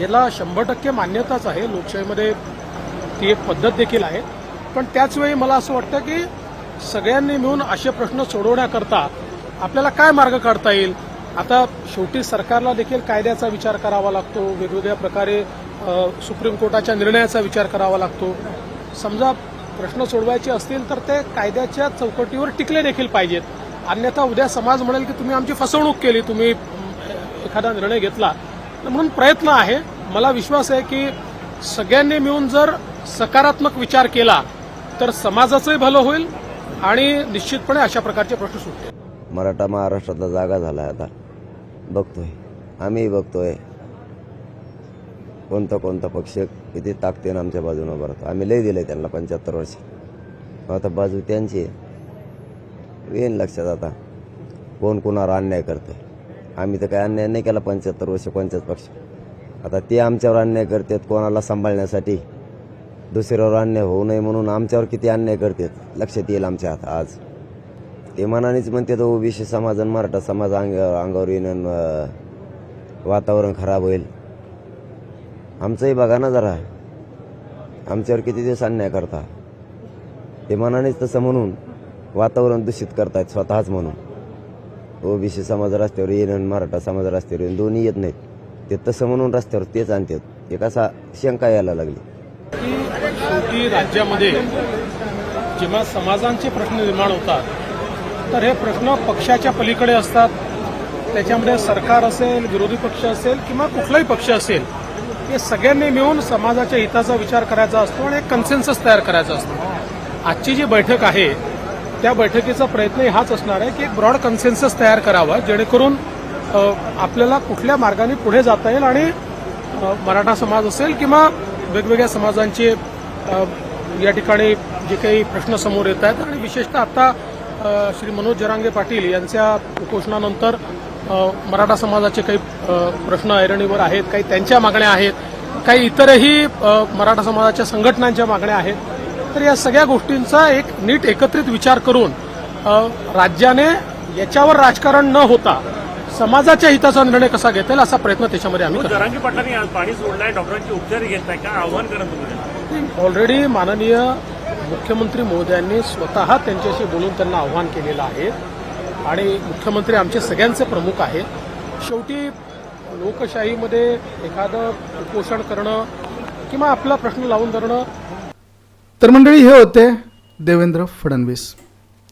याला शंभर टक्के मान्यताच आहे. लोकशाहीमध्ये ती एक पद्धत देखील आहे. पण त्याचवेळी मला असं वाटतं की सगळ्यांनी मिळून असे प्रश्न सोडवण्याकरता आपल्याला काय मार्ग काढता येईल? आता शेवटी सरकारला देखील कायद्याचा विचार करावा लागतो. वेगवेगळ्या प्रकारे सुप्रीम कोर्टाच्या निर्णयाचा विचार करावा लागतो. समजा प्रश्न सोडवायचे असतील तर ते कायद्याच्या चौकटीवर टिकले देखील पाहिजेत. अन्यथा उद्या समाज म्हणेल की तुम्ही आमची फसवणूक केली तुम्ही एखादा निर्णय घेतला. म्हणून प्रयत्न आहे. मला विश्वास आहे की सगळ्यांनी मिळून जर सकारात्मक विचार केला तर समाजाचंही भलं होईल आणि निश्चितपणे अशा प्रकारचे प्रश्न सुटतील. मराठा महाराष्ट्रातला जागा झाला आहे आता. बघतोय. आम्हीही बघतोय. कोणता कोणता पक्ष किती ताकदीनं आमच्या बाजूनं उभा राहतो. आम्ही लय दिलंय त्यांना पंच्याहत्तर वर्ष. आता बाजू त्यांची येईन लक्षात आता. कोण कोणावर अन्याय करतोय? आम्ही तर काय अन्याय नाही केला पंच्याहत्तर वर्ष कोणत्याच पक्ष. आता ते आमच्यावर अन्याय करतात कोणाला सांभाळण्यासाठी. दुसऱ्यावर अन्याय होऊ नये म्हणून आमच्यावर किती अन्याय करतात? लक्षात येईल आमच्या हात आज. ते मनानेच म्हणते तो ओबीसी समाज आणि मराठा समाज अंगावर अंगावर येणं वातावरण खराब होईल. आमचंही बघा ना जरा. आमच्यावर किती दिवस अन्याय करता? ते मनानेच तसं म्हणून वातावरण दूषित करतायत स्वतःच म्हणून. ओबीसी समाज रस्त्यावर येन मराठा समाज रस्त्यावर येऊन दोन्ही येत नाहीत. ते तसं म्हणून रस्त्यावर तेच आणतात. एक असा शंका यायला लागली. की राज्यामध्ये जेव्हा समाजांचे प्रश्न निर्माण होतात तर हे प्रश्न पक्षाच्या पलीकडे असतात. त्याच्यामध्ये सरकार असेल विरोधी पक्ष असेल किंवा कुठलाही पक्ष असेल हे सगळ्यांनी मिळून समाजाच्या हिताचा विचार करायचा असतो आणि एक कन्सेन्सस तयार करायचा असतो. आजची जी बैठक आहे त्या बैठकीचा प्रयत्न हाच असणार आहे की एक ब्रॉड कन्सेन्सस तयार करावा जेणेकरून आपल्याला कुठल्या मार्गाने पुढे जाता येईल आणि मराठा समाज असेल किंवा वेगवेगळ्या समाजांचे या ठिकाणी जे काही प्रश्न समोर येत आहेत आणि विशेषतः आता श्री मनोज जरांगे पाटील यांच्या उपोषणानंतर मराठा समाजाचे काही प्रश्न ऐरणीवर आहेत काही त्यांच्या मागण्या आहेत काही इतरही मराठा समाजाच्या संघटनांच्या मागण्या आहेत तर या सगळ्या गोष्टींचा एक नीट एकत्रित विचार करून राज्याने याच्यावर राजकारण न होता समाजाच्या हिताचा निर्णय कसा घेता येईल असा प्रयत्न त्याच्यामध्ये आम्ही करतो. पाटलांनी पाणी सोडलंय डॉक्टरांची उपचारही घेत नाही काय आव्हान करा तुम्ही ऑलरेडी माननीय मुख्यमंत्री महोदयांनी स्वतः त्यांच्याशी बोलून त्यांना आव्हान केलेलं आहे. आणि मुख्यमंत्री आमचे सगळ्यांचे प्रमुख आहेत शेवटी लोकशाहीमध्ये एखादं उपोषण करणं किंवा आपला प्रश्न लावून धरणं तर मंडळी हे होते देवेंद्र फडणवीस.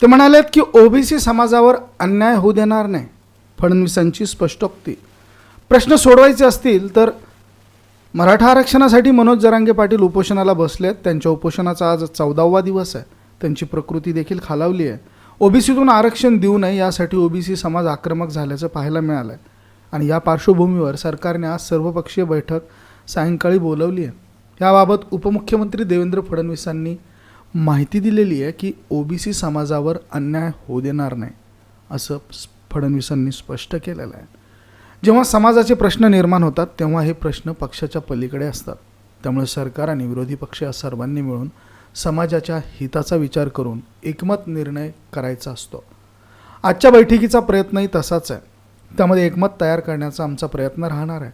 ते म्हणालेत की ओबीसी समाजावर अन्याय होऊ देणार नाही फडणवीसांची स्पष्टोक्ती. प्रश्न सोडवायचे असतील तर मराठा आरक्षणासाठी मनोज जरांगे पाटील उपोषणाला बसलेत. त्यांच्या उपोषणाचा आज चौदावा दिवस आहे. त्यांची प्रकृती देखील खालावली आहे. ओबीसीतून आरक्षण देऊ नये यासाठी ओबीसी समाज आक्रमक झाल्याचं पाहायला मिळालं आहे आणि या पार्श्वभूमीवर सरकारने आज सर्वपक्षीय बैठक सायंकाळी बोलवली आहे. याबाबत उपमुख्यमंत्री देवेंद्र फडणवीसांनी माहिती दिलेली आहे की ओबीसी समाजावर अन्याय होऊ देणार नाही असं फडणवीसांनी स्पष्ट केलेलं आहे. जेव्हा समाजाचे प्रश्न निर्माण होतात तेव्हा हे प्रश्न पक्षाच्या पलीकडे असतात. त्यामुळे सरकार आणि विरोधी पक्ष या सर्वांनी मिळून समाजाच्या हिताचा विचार करून एकमत निर्णय करायचा असतो. आजच्या बैठकीचा प्रयत्नही तसाच आहे. त्यामध्ये एकमत तयार करण्याचा आमचा प्रयत्न राहणार आहे.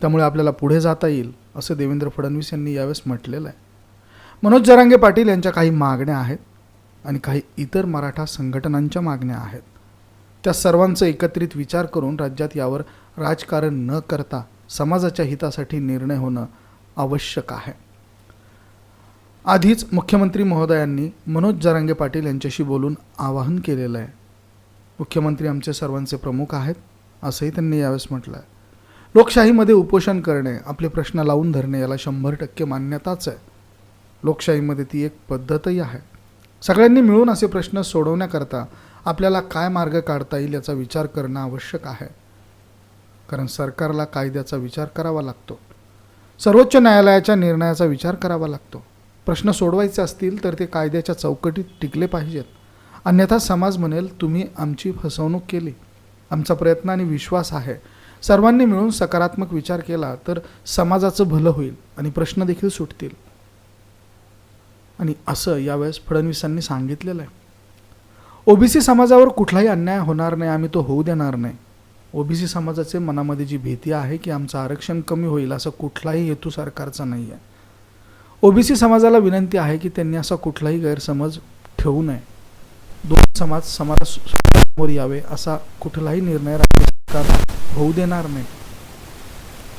त्यामुळे आपल्याला पुढे जाता येईल असं देवेंद्र फडणवीस यांनी यावेळेस म्हटलेलं आहे. मनोज जरांगे पाटील यांच्या काही मागण्या आहेत आणि काही इतर मराठा संघटनांच्या मागण्या आहेत. त्या सर्वांचा एकत्रित विचार करून राज्यात यावर राजकारण न करता समाजाच्या हितासाठी निर्णय होणं आवश्यक आहे. आधीच मुख्यमंत्री महोदयांनी मनोज जरांगे पाटील यांच्याशी बोलून आवाहन केलेलं आहे. मुख्यमंत्री आमचे सर्वांचे प्रमुख आहेत असंही त्यांनी यावेळेस म्हटलं आहे. लोकशाहीमध्ये उपोषण करणे आपले प्रश्न लावून धरणे याला शंभर टक्के मान्यताच आहे. लोकशाहीमध्ये ती एक पद्धतही आहे. सगळ्यांनी मिळून असे प्रश्न सोडवण्याकरता आपल्याला काय मार्ग काढता येईल याचा विचार करणं आवश्यक आहे. कारण सरकारला कायद्याचा विचार करावा लागतो. सर्वोच्च न्यायालयाच्या निर्णयाचा विचार करावा लागतो. प्रश्न सोडवायचे असतील तर ते कायद्याच्या चौकटीत टिकले पाहिजेत. अन्यथा समाज म्हणेल तुम्ही आमची फसवणूक केली. आमचा प्रयत्न आणि विश्वास आहे. सर्वांनी मिळून सकारात्मक विचार केला तर समाजाचं भलं होईल आणि प्रश्न देखील सुटतील. आणि असं यावेळेस फडणवीसांनी सांगितलेलं आहे. ओबीसी समाजावर कुठलाही अन्याय होणार नाही आम्ही तो होऊ देणार नाही. ओबीसी समाजाचे मनामध्ये जी भीती आहे की आमचं आरक्षण कमी होईल असा कुठलाही हेतू सरकारचा नाही आहे. ओबीसी समाजाला विनंती आहे की त्यांनी असा कुठलाही गैरसमज ठेवू नये. दोन समाज समाजासमोर यावे असा कुठलाही निर्णय राज्य होऊ देणार नाही.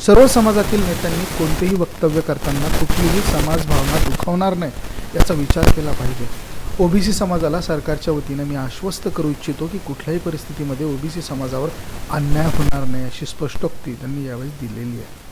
सर्व समाजातील नेत्यांनी कोणतेही वक्तव्य करताना कुठलीही समाज भावना दुखावणार नाही याचा विचार केला पाहिजे. ओबीसी समाजाला सरकारच्या वतीने मी आश्वस्त करू इच्छितो की कुठल्याही परिस्थितीमध्ये ओबीसी समाजावर अन्याय होणार नाही अशी स्पष्टोक्ती त्यांनी यावेळी दिलेली आहे.